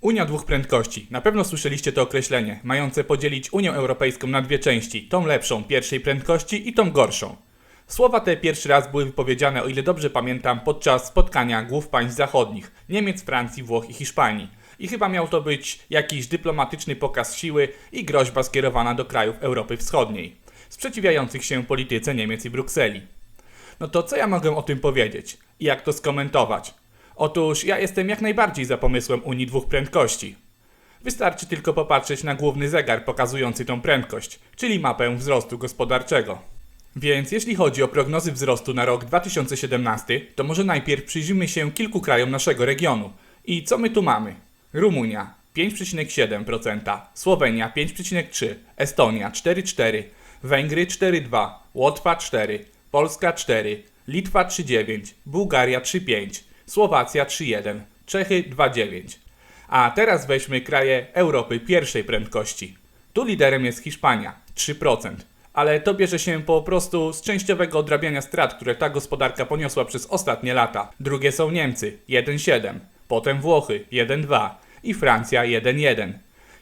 Unia dwóch prędkości. Na pewno słyszeliście to określenie, mające podzielić Unię Europejską na dwie części: tą lepszą pierwszej prędkości i tą gorszą. Słowa te pierwszy raz były wypowiedziane, o ile dobrze pamiętam, podczas spotkania głów państw zachodnich Niemiec, Francji, Włoch i Hiszpanii. I chyba miał to być jakiś dyplomatyczny pokaz siły i groźba skierowana do krajów Europy Wschodniej, sprzeciwiających się polityce Niemiec i Brukseli. No to co ja mogę o tym powiedzieć? I jak to skomentować? Otóż ja jestem jak najbardziej za pomysłem Unii dwóch prędkości. Wystarczy tylko popatrzeć na główny zegar pokazujący tą prędkość, czyli mapę wzrostu gospodarczego. Więc jeśli chodzi o prognozy wzrostu na rok 2017, to może najpierw przyjrzyjmy się kilku krajom naszego regionu. I co my tu mamy? Rumunia 5,7%, Słowenia 5,3%, Estonia 4,4%, Węgry 4,2%, Łotwa 4%, Polska 4%, Litwa 3,9%, Bułgaria 3,5%, Słowacja 3,1%, Czechy 2,9%. A teraz weźmy kraje Europy pierwszej prędkości. Tu liderem jest Hiszpania 3%, ale to bierze się po prostu z częściowego odrabiania strat, które ta gospodarka poniosła przez ostatnie lata. Drugie są Niemcy 1,7%, potem Włochy 1,2% i Francja 1,1%.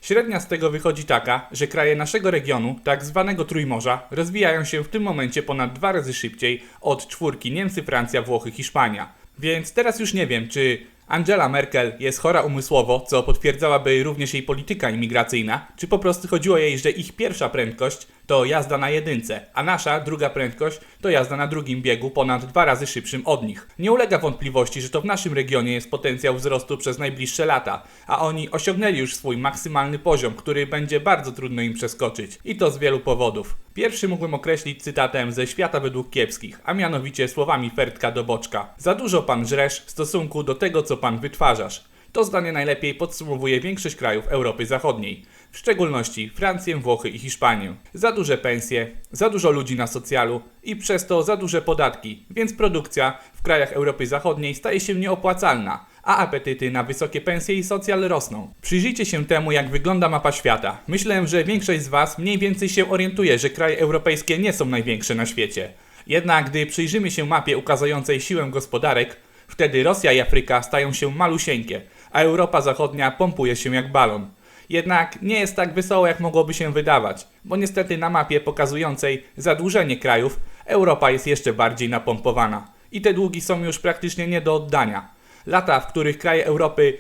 Średnia z tego wychodzi taka, że kraje naszego regionu, tak zwanego Trójmorza, rozwijają się w tym momencie ponad dwa razy szybciej od czwórki Niemcy, Francja, Włochy, Hiszpania. Więc teraz już nie wiem, czy Angela Merkel jest chora umysłowo, co potwierdzałaby również jej polityka imigracyjna, czy po prostu chodziło jej, że ich pierwsza prędkość to jazda na jedynce, a nasza druga prędkość to jazda na drugim biegu ponad dwa razy szybszym od nich. Nie ulega wątpliwości, że to w naszym regionie jest potencjał wzrostu przez najbliższe lata, a oni osiągnęli już swój maksymalny poziom, który będzie bardzo trudno im przeskoczyć. I to z wielu powodów. Pierwszy mógłbym określić cytatem ze świata według kiepskich, a mianowicie słowami Fertka do Boczka. Za dużo pan żresz w stosunku do tego, co pan wytwarzasz. To zdanie najlepiej podsumowuje większość krajów Europy Zachodniej, w szczególności Francję, Włochy i Hiszpanię. Za duże pensje, za dużo ludzi na socjalu i przez to za duże podatki, więc produkcja w krajach Europy Zachodniej staje się nieopłacalna, a apetyty na wysokie pensje i socjal rosną. Przyjrzyjcie się temu, jak wygląda mapa świata. Myślę, że większość z Was mniej więcej się orientuje, że kraje europejskie nie są największe na świecie. Jednak gdy przyjrzymy się mapie ukazującej siłę gospodarek, wtedy Rosja i Afryka stają się malusieńkie, a Europa Zachodnia pompuje się jak balon. Jednak nie jest tak wesoło, jak mogłoby się wydawać, bo niestety na mapie pokazującej zadłużenie krajów Europa jest jeszcze bardziej napompowana. I te długi są już praktycznie nie do oddania. Lata, w których kraje Europy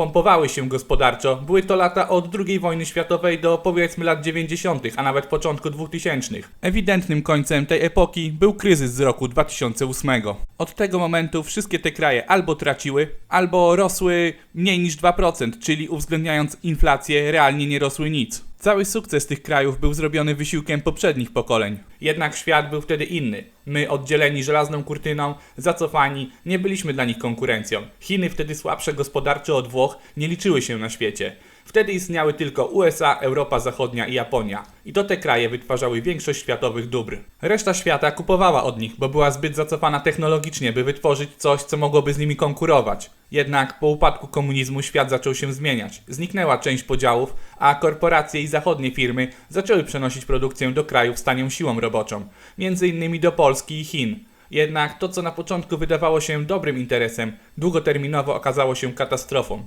pompowały się gospodarczo, były to lata od II wojny światowej do powiedzmy lat 90., a nawet początku 2000. Ewidentnym końcem tej epoki był kryzys z roku 2008. Od tego momentu wszystkie te kraje albo traciły, albo rosły mniej niż 2%, czyli uwzględniając inflację, realnie nie rosły nic. Cały sukces tych krajów był zrobiony wysiłkiem poprzednich pokoleń. Jednak świat był wtedy inny. My, oddzieleni żelazną kurtyną, zacofani, nie byliśmy dla nich konkurencją. Chiny, wtedy słabsze gospodarczo od Włoch, nie liczyły się na świecie. Wtedy istniały tylko USA, Europa Zachodnia i Japonia. I to te kraje wytwarzały większość światowych dóbr. Reszta świata kupowała od nich, bo była zbyt zacofana technologicznie, by wytworzyć coś, co mogłoby z nimi konkurować. Jednak po upadku komunizmu świat zaczął się zmieniać. Zniknęła część podziałów, a korporacje i zachodnie firmy zaczęły przenosić produkcję do krajów z tanią siłą roboczą, między innymi do Polski i Chin. Jednak to, co na początku wydawało się dobrym interesem, długoterminowo okazało się katastrofą.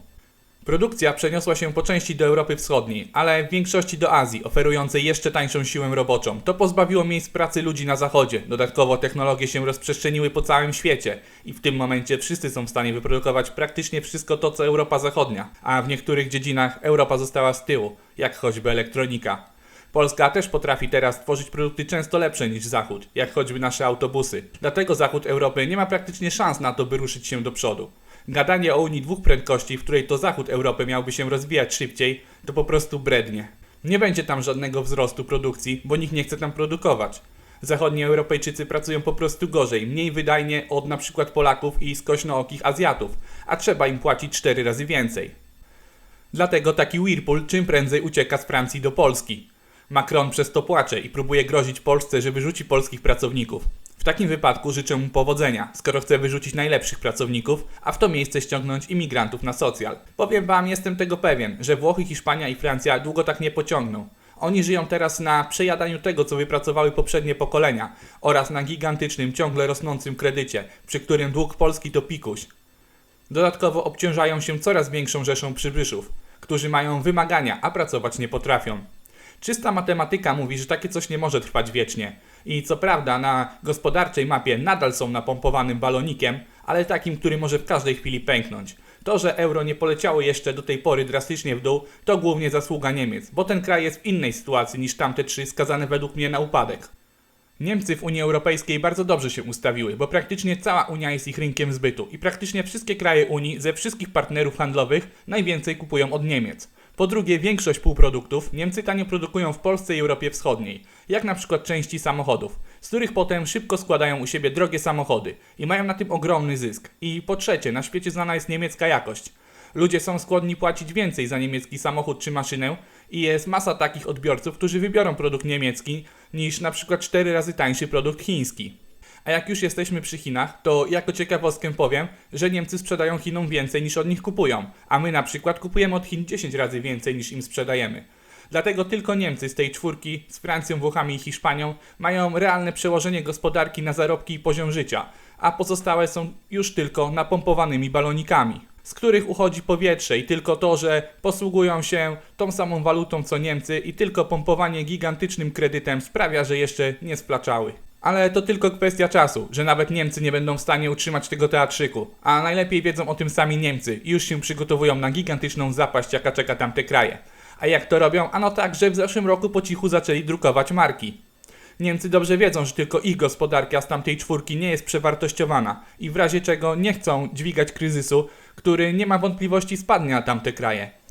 Produkcja przeniosła się po części do Europy Wschodniej, ale w większości do Azji, oferującej jeszcze tańszą siłę roboczą. To pozbawiło miejsc pracy ludzi na zachodzie. Dodatkowo technologie się rozprzestrzeniły po całym świecie i w tym momencie wszyscy są w stanie wyprodukować praktycznie wszystko to, co Europa Zachodnia, a w niektórych dziedzinach Europa została z tyłu, jak choćby elektronika. Polska też potrafi teraz tworzyć produkty często lepsze niż Zachód, jak choćby nasze autobusy. Dlatego Zachód Europy nie ma praktycznie szans na to, by ruszyć się do przodu. Gadanie o Unii dwóch prędkości, w której to zachód Europy miałby się rozwijać szybciej, to po prostu brednie. Nie będzie tam żadnego wzrostu produkcji, bo nikt nie chce tam produkować. Zachodni Europejczycy pracują po prostu gorzej, mniej wydajnie od przykład Polaków i skośnookich Azjatów, a trzeba im płacić 4 razy więcej. Dlatego taki Whirlpool czym prędzej ucieka z Francji do Polski. Macron przez to płacze i próbuje grozić Polsce, że wyrzuci polskich pracowników. W takim wypadku życzę mu powodzenia, skoro chce wyrzucić najlepszych pracowników, a w to miejsce ściągnąć imigrantów na socjal. Powiem wam, jestem tego pewien, że Włochy, Hiszpania i Francja długo tak nie pociągną. Oni żyją teraz na przejadaniu tego, co wypracowały poprzednie pokolenia oraz na gigantycznym, ciągle rosnącym kredycie, przy którym dług Polski to pikuś. Dodatkowo obciążają się coraz większą rzeszą przybyszów, którzy mają wymagania, a pracować nie potrafią. Czysta matematyka mówi, że takie coś nie może trwać wiecznie. I co prawda na gospodarczej mapie nadal są napompowanym balonikiem, ale takim, który może w każdej chwili pęknąć. To, że euro nie poleciało jeszcze do tej pory drastycznie w dół, to głównie zasługa Niemiec, bo ten kraj jest w innej sytuacji niż tamte trzy skazane według mnie na upadek. Niemcy w Unii Europejskiej bardzo dobrze się ustawiły, bo praktycznie cała Unia jest ich rynkiem zbytu i praktycznie wszystkie kraje Unii ze wszystkich partnerów handlowych najwięcej kupują od Niemiec. Po drugie, większość półproduktów Niemcy tanio produkują w Polsce i Europie Wschodniej, jak na przykład części samochodów, z których potem szybko składają u siebie drogie samochody i mają na tym ogromny zysk. I po trzecie, na świecie znana jest niemiecka jakość. Ludzie są skłonni płacić więcej za niemiecki samochód czy maszynę i jest masa takich odbiorców, którzy wybiorą produkt niemiecki niż na przykład 4 razy tańszy produkt chiński. A jak już jesteśmy przy Chinach, to jako ciekawostkę powiem, że Niemcy sprzedają Chinom więcej niż od nich kupują, a my na przykład kupujemy od Chin 10 razy więcej niż im sprzedajemy. Dlatego tylko Niemcy z tej czwórki, z Francją, Włochami i Hiszpanią, mają realne przełożenie gospodarki na zarobki i poziom życia, a pozostałe są już tylko napompowanymi balonikami, z których uchodzi powietrze i tylko to, że posługują się tą samą walutą co Niemcy i tylko pompowanie gigantycznym kredytem sprawia, że jeszcze nie splaczały. Ale to tylko kwestia czasu, że nawet Niemcy nie będą w stanie utrzymać tego teatrzyku, a najlepiej wiedzą o tym sami Niemcy i już się przygotowują na gigantyczną zapaść, jaka czeka tamte kraje. A jak to robią? Ano tak, że w zeszłym roku po cichu zaczęli drukować marki. Niemcy dobrze wiedzą, że tylko ich gospodarka z tamtej czwórki nie jest przewartościowana i w razie czego nie chcą dźwigać kryzysu, który nie ma wątpliwości spadnie na tamte kraje.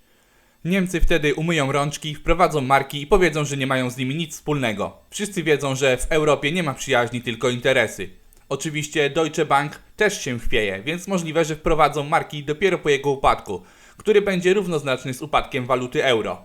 Niemcy wtedy umyją rączki, wprowadzą marki i powiedzą, że nie mają z nimi nic wspólnego. Wszyscy wiedzą, że w Europie nie ma przyjaźni, tylko interesy. Oczywiście Deutsche Bank też się chwieje, więc możliwe, że wprowadzą marki dopiero po jego upadku, który będzie równoznaczny z upadkiem waluty euro.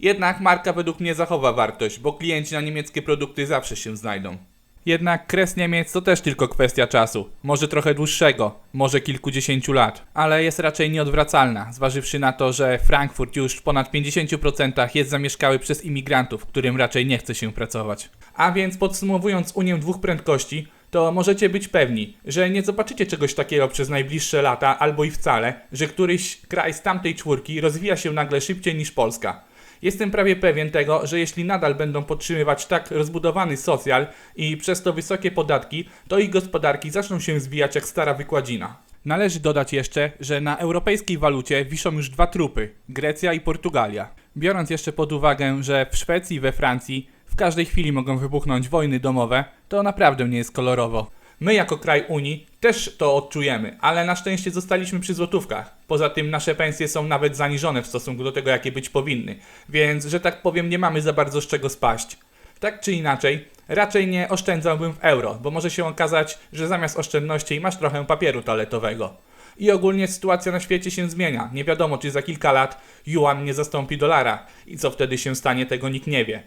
Jednak marka według mnie zachowa wartość, bo klienci na niemieckie produkty zawsze się znajdą. Jednak kres Niemiec to też tylko kwestia czasu. Może trochę dłuższego, może kilkudziesięciu lat, ale jest raczej nieodwracalna, zważywszy na to, że Frankfurt już w ponad 50% jest zamieszkały przez imigrantów, którym raczej nie chce się pracować. A więc podsumowując Unię dwóch prędkości, to możecie być pewni, że nie zobaczycie czegoś takiego przez najbliższe lata albo i wcale, że któryś kraj z tamtej czwórki rozwija się nagle szybciej niż Polska. Jestem prawie pewien tego, że jeśli nadal będą podtrzymywać tak rozbudowany socjal i przez to wysokie podatki, to ich gospodarki zaczną się zwijać jak stara wykładzina. Należy dodać jeszcze, że na europejskiej walucie wiszą już dwa trupy Grecja i Portugalia. Biorąc jeszcze pod uwagę, że w Szwecji i we Francji w każdej chwili mogą wybuchnąć wojny domowe, to naprawdę nie jest kolorowo. My jako kraj Unii też to odczujemy, ale na szczęście zostaliśmy przy złotówkach. Poza tym nasze pensje są nawet zaniżone w stosunku do tego, jakie być powinny, więc, że tak powiem, nie mamy za bardzo z czego spaść. Tak czy inaczej, raczej nie oszczędzałbym w euro, bo może się okazać, że zamiast oszczędności masz trochę papieru toaletowego. I ogólnie sytuacja na świecie się zmienia. Nie wiadomo, czy za kilka lat yuan nie zastąpi dolara. I co wtedy się stanie, tego nikt nie wie.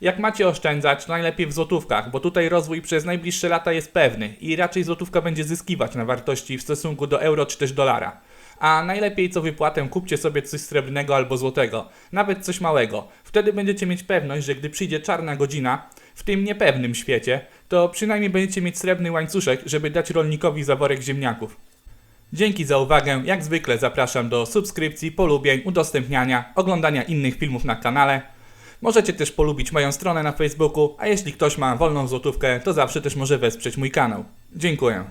Jak macie oszczędzać, to najlepiej w złotówkach, bo tutaj rozwój przez najbliższe lata jest pewny i raczej złotówka będzie zyskiwać na wartości w stosunku do euro czy też dolara. A najlepiej co wypłatę kupcie sobie coś srebrnego albo złotego, nawet coś małego. Wtedy będziecie mieć pewność, że gdy przyjdzie czarna godzina w tym niepewnym świecie, to przynajmniej będziecie mieć srebrny łańcuszek, żeby dać rolnikowi zaworek ziemniaków. Dzięki za uwagę. Jak zwykle zapraszam do subskrypcji, polubień, udostępniania, oglądania innych filmów na kanale. Możecie też polubić moją stronę na Facebooku, a jeśli ktoś ma wolną złotówkę, to zawsze też może wesprzeć mój kanał. Dziękuję.